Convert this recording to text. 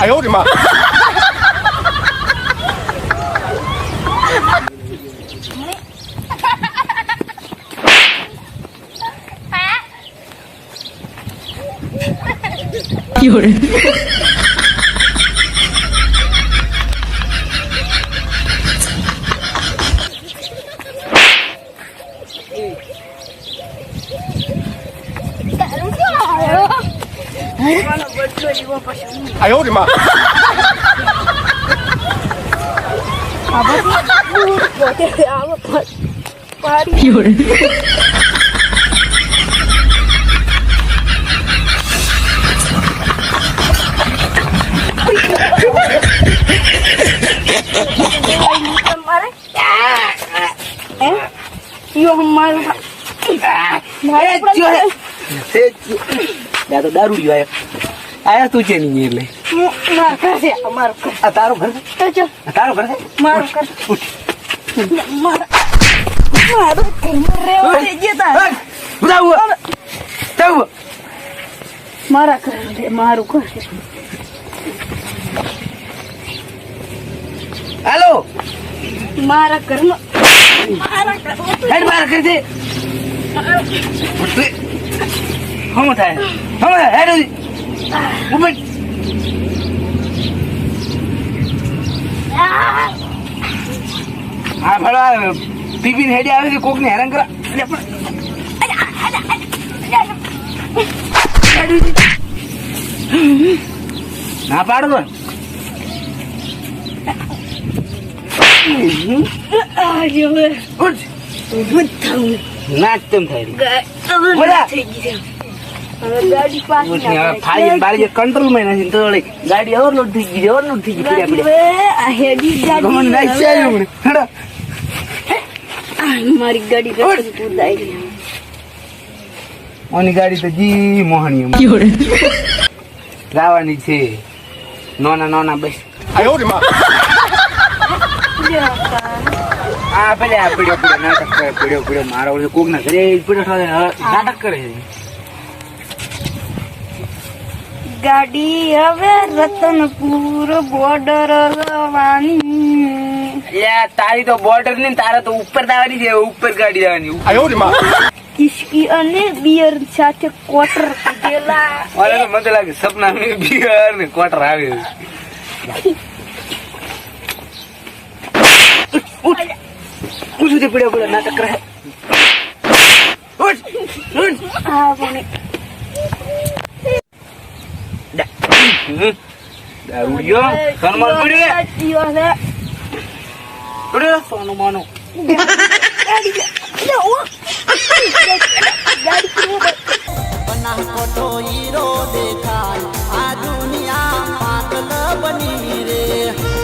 哎呦我的妈！有人。哎呦我的妈！啊不是，我的啊有人。યા તો દારૂ લ્યો આયા. આયા તું છે નહીં એટલે તારો ઘર? તારો ઘર. મારા ઘર મારું ઘર હાલો. મારા ઘરમાં. હેડ બાર કરી દે હમ થાય. હમ હેડ ઊભી. હા ભલો પીપીને હેડી આવે છે કોકને હેરાન કરા. અલ્યા પણ. ના પાડો તો ઉઠ. નાચ તેમ થઈ કંટ્રોલમાં નથી તો ગાડી ઓવરલોડ થઈ ગઈ ઓવરલોડ થઈ ગઈ મારી ગાડી ઓની ગાડી તો જી મોહણી લાવવાની છે. નોના નોના બસ. આયો રે માં. આ ભલે આ પીડ્યો નાટક કરે પીડ્યો ગાડી હવે રતનપુર બોર્ડર લવાની તારી તો બોર્ડરની તારે તો ઉપર દાવાની છે ઉપર ગાડી દાવાની. કિસકી અને બિયર સાથે ક્વાર્ટર પીધેલા અરે મને લાગે સપના મે બિયર ને ક્વાર્ટર આવે. ઉઠ. સુધી પીડ્યો પડ્યો નાટક કરે દારૂડિયો સન્માન પડ્યો પડ્યો સોનું માનું. ખોટો હીરો દેખાય. આ દુનિયા પાતલ બની રે.